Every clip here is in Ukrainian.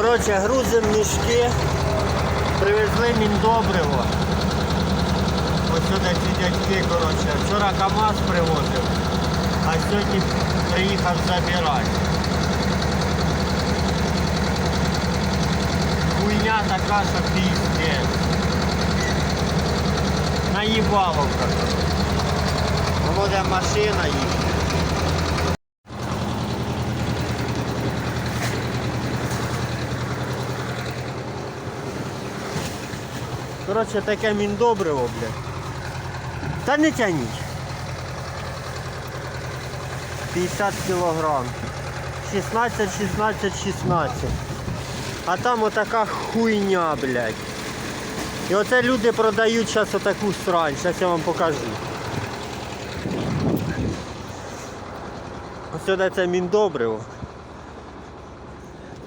Коротше, грузимо мішки, привезли міндобриво. Ось сюди ці дядьки, коротше. Вчора КАМАЗ привозив, а сьогодні приїхав забирати. Хуйня така, що піздець. Наїбало, коротше. Воно машина їде. Коротше, таке міндобриво, блядь. Та не тяніть. 50 кілограм. 16, 16, 16. А там отака хуйня, блядь. І оце люди продають зараз отаку срань. Зараз я вам покажу. Ось сюди це міндобриво.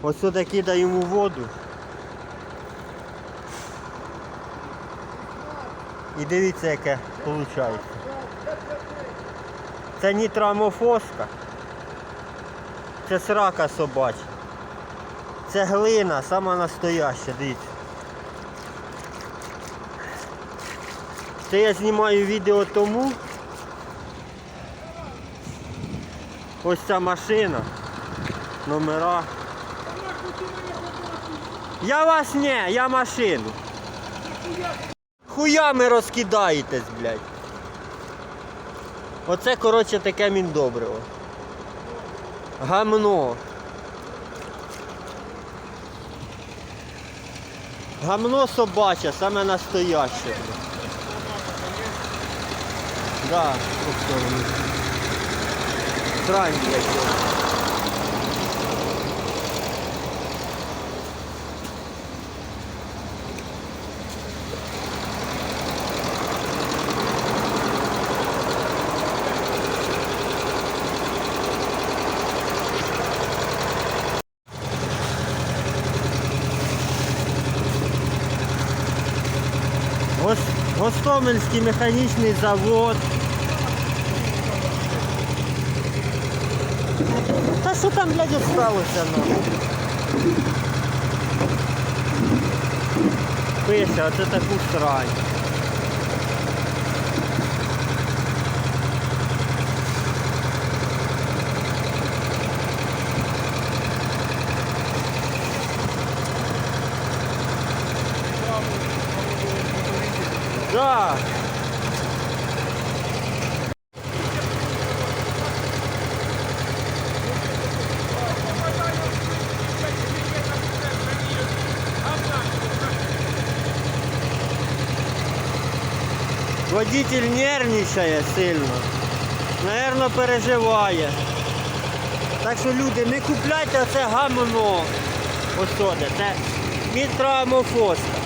Ось сюди кидаємо у воду. І дивіться, яке виходить. Це нітроамофоска. Це срака собача. Це глина, сама настояща, дивіться. Це я знімаю відео тому. Ось ця машина. Номера. Я вас не, я машину. Хуями розкидаєтесь, блядь. Оце, коротше, таке міндобриво. Гамно. Гамно собаче, саме настояще. Да. Срань, блядь. Гостомельський механічний завод. Та що там, блядь, сталося нам? Пише, оце таку срань. Да. Водитель нервничає сильно. Наверно, переживає. Так що люди, не купляйте це гамно. Ось. Це мітроамофоска.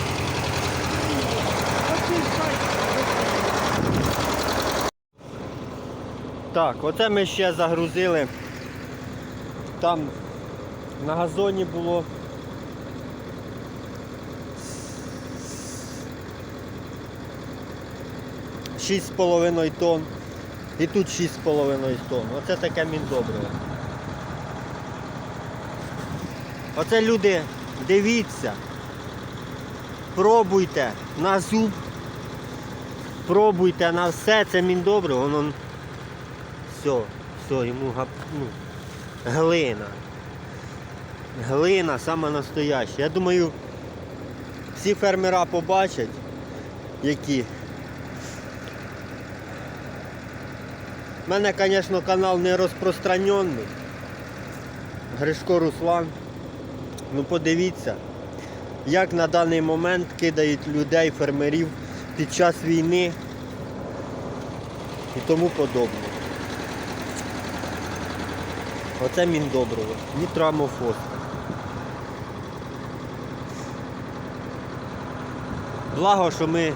Так, оце ми ще загрузили. Там на газоні було. Шість з половиною тонн. І тут шість з половиною тонн. Оце таке міндобриво. Оце люди, дивіться, пробуйте на зуб, пробуйте на все, це міндобриво, воно все, все, йому ну, глина. Глина саме настояща. Я думаю, всі фермера побачать, які. У мене, звісно, канал не розпространений. Гришко Руслан. Ну подивіться, як на даний момент кидають людей, фермерів під час війни і тому подобне. Оце міндобриво, нітрамофос. Благо, що ми,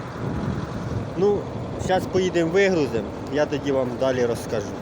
ну, зараз поїдемо вигрузимо, я тоді вам далі розкажу.